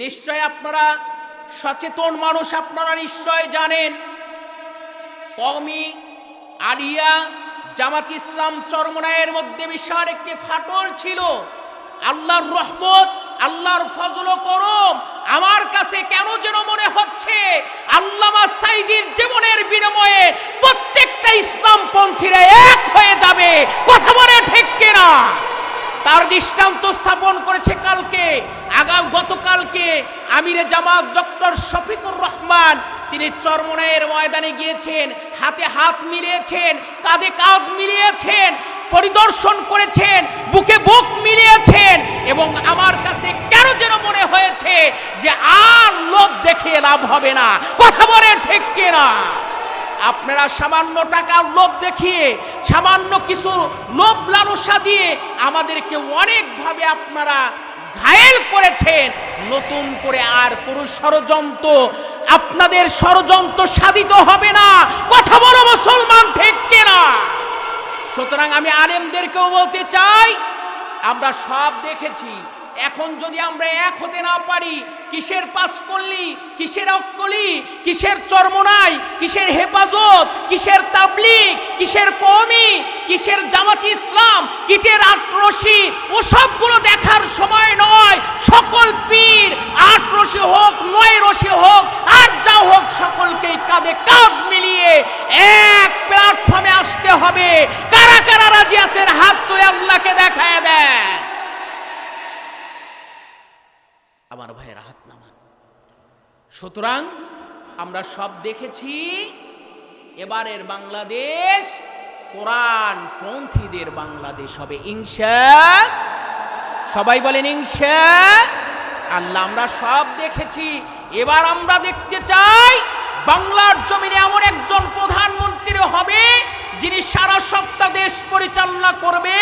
নিশ্চয় আপনারা সচেতন মানুষ আপনারা নিশ্চয় জানেন। কওমি আলিয়া জামাত ইসলাম চরমনায়ের মধ্যে বিশাল একটি ফাটল ছিল। আল্লাহর রহমত, আল্লাহর ফজল করম আমার কাছে কেন যেন মনে হচ্ছে, আল্লামা সাইদির জীবনের বিনিময়ে প্রত্যেকটা ইসলামপন্থীরা এক হয়ে যাবে। কথা বলে ঠিক কিনা? তার দৃষ্টান্ত স্থাপন করেছে কালকে, আগাম, গতকালকে আমিরে জামাত ডক্টর শফিকুর রহমান। তিনি চরমনায়ের ময়দানে গিয়েছেন, হাতে হাত মিলিয়েছেন, কাঁধে কাঁধ মিলিয়েছেন, পরিদর্শন করেছেন, বুকে বুক মিলিয়েছেন এবং আমার কাছে কেন যেন মনে হয়েছে যে আর লোভ দেখে লাভ হবে না। কথা বলেন ঠিক কিনা? আপনারা সামান্য টাকার লোভ দেখিয়ে, সামান্য কিছু লোভ লালসা দিয়ে আমাদেরকে অনেকভাবে আপনারা ঘায়েল করেছেন। নতুন করে আর কোনো ষড়যন্ত্র আপনাদের ষড়যন্ত্র সাধিত হবে না। কথা বলো মুসলমান, ঠিক কিনা? সুতরাং আমি আলেমদেরকেও বলতে চাই, আমরা সব দেখেছি এখন যদি আমরা এক হতে না পারি, কিসের পাস করলি কিসের অক্কলি, কিসের চর্মনাই, কিসের হেফাজত, কিসের তাবলিগ, কিসের কমি কিসের জামাত ইসলাম, কিসের আটরশি, ও সবগুলো দেখার সময় নয়। সকল পীর আট রশি হোক নয় রশি হোক, আর যা হোক, সকলকেই কাঁধে কাঁধ মিলিয়ে এক প্ল্যাটফর্মে আসতে হবে। কারা কারা রাজি আছেন? হাত তুলে আল্লাহকে দেখায় দেয় আমার ভাইয়ের হাত নামান সুতরাং আমরা সব দেখেছি, এবারের বাংলাদেশ কোরআন পন্থীদের বাংলাদেশ হবে। ইংসা সবাই বলেন ইংসা আল্লাহ আমরা সব দেখেছি। এবার আমরা দেখতে চাই, বাংলার জমিনে এমন একজন প্রধানমন্ত্রী হবে, যিনি সারা সপ্তাহ দেশ পরিচালনা করবে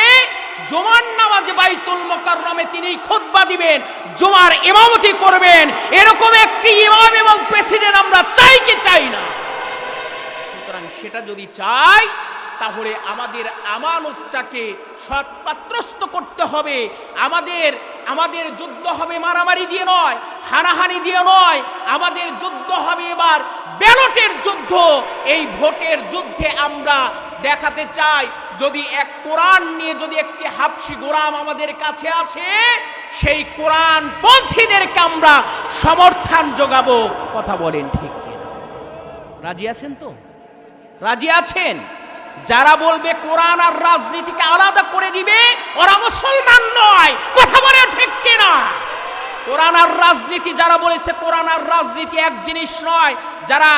জুমার নামাজে বাইতুল মোকাররমে তিনি খুতবা দিবেন, জুমার ইমামতি করবেন। এরকম একটি ইমাম এবং প্রেসিডেন্ট আমরা চাই কি চাই না? সুতরাং সেটা যদি চাই, তাহলে আমাদের আমানতটাকে সৎপাত্রস্ত করতে হবে। আমাদের আমাদের যুদ্ধ হবে মারামারি দিয়ে নয়, হানাহানি দিয়ে নয়। আমাদের যুদ্ধ হবে এবার ব্যালটের যুদ্ধ। এই ভোটের যুদ্ধে আমরা দেখাতে চাই, যদি এক কোরআন নিয়ে যদি একটি হাফসি গোরাম আমাদের কাছে আসে, সেই কোরআন পন্থীদেরকে আমরা সমর্থন যোগাবো। কথা বলেন ঠিক কিনা? রাজি আছেন তো? রাজি আছেন? যারা বলবে কোরআন আর রাজনীতিকে আলাদা করে দিবে, ওরা মুসলমান নয়। কথা বলে ঠিক কিনা? কোরআন আর রাজনীতি, যারা বলেছে কোরআন আর রাজনীতি এক জিনিস নয়, যারা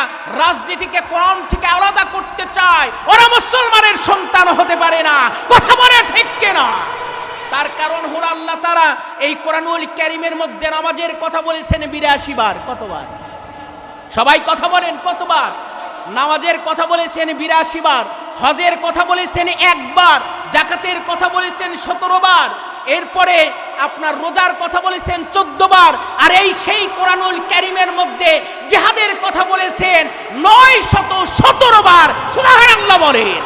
রাজনীতিকে কোরআন থেকে আলাদা করতে চায় ওরা মুসলমানের সন্তান না, কথা বলে ঠিক কিনা? তার কারণ হলো আল্লাহ তারা এই কোরআনুল ক্যারিমের মধ্যে নামাজের কথা বলেছেন বিরাশি বার। কতবার? সবাই কথা বলেন, কতবার? নামাজের কথা বলেছেন বিরাশি বার, হজের কথা বলেছেন একবার, জাকাতের কথা বলেছেন সতেরো বার, এরপরে আপনার রোজার কথা বলেছেন চোদ্দ বার, আর এই সেই কোরআনুল ক্যারিমের মধ্যে জেহাদের কথা বলেছেন নয় শত সতেরো বার। সুবহানাল্লাহ বলেন।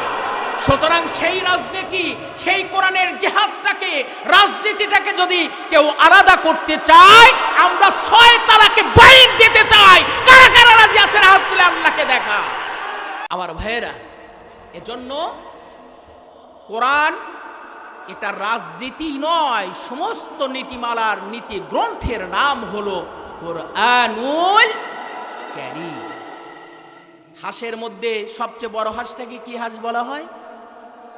সুতরাং সেই রাজনীতি, সেই কোরআনের জেহাদটাকে, রাজনীতিটাকে যদি কেউ আলাদা করতে চায়, আমরা ছয় তালাকে বাইর দিতে চাই। কারা কারা রাজি আছেন? হাত তুলে আল্লাহকে দেখা। আমার ভাইয়েরা, এজন্য কোরআন এটা রাজনীতি নয়, সমস্ত নীতিমালার নীতি গ্রন্থের নাম হলো কোরআনুল হাঁসের মধ্যে সবচেয়ে বড় হাঁসটাকে কি হাঁস বলা হয়?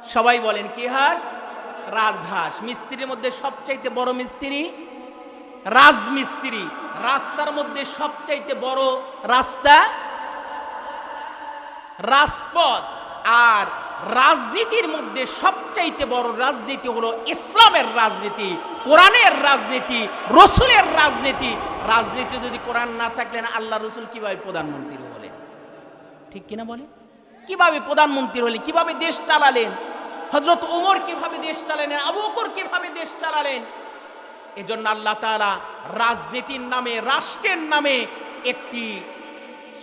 সবাই বলেন, কি হাঁস? রাজহাঁস। মিস্ত্রির মধ্যে সবচাইতে বড় মিস্ত্রি? রাজমিস্ত্রি। রাস্তার মধ্যে সবচাইতে বড় রাস্তা? রাজপথ। আর রাজনীতির মধ্যে সবচাইতে বড় রাজনীতি হলো ইসলামের রাজনীতি, কোরআনের রাজনীতি, রসুলের রাজনীতি। রাজনীতি যদি কোরআন না থাকলেন আল্লাহ রসুল কীভাবে প্রধানমন্ত্রী হলেন? ঠিক কিনা বলে কীভাবে প্রধানমন্ত্রী হলেন? কীভাবে দেশ চালালেন? হজরত ওমর কীভাবে দেশ চালালেন, আবু বকর কীভাবে দেশ চালালেন? এজন্য আল্লাহ তাআলা রাজনীতির নামে, রাষ্ট্রের নামে একটি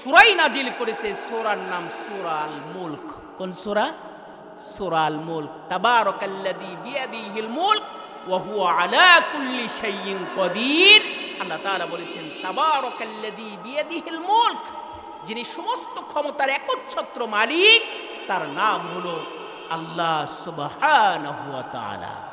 সুরাই নাজিল করেছে, সোরার নাম সুরাল মুলক। কোন সুরা? সুরাল মুলক। তাবারাকাল্লাযী বিয়াদিহিল মুলক, ওয়া হুয়া আলা কুল্লি শাইইন কদির। আল্লাহ তাআলা বলেছেন, তাবারাকাল্লাযী বিয়াদিহিল মুলক, যিনি সমস্ত ক্ষমতার একচ্ছত্র মালিক, তার নাম হলো আল্লাহ সুবহানাহু ওয়া তাআলা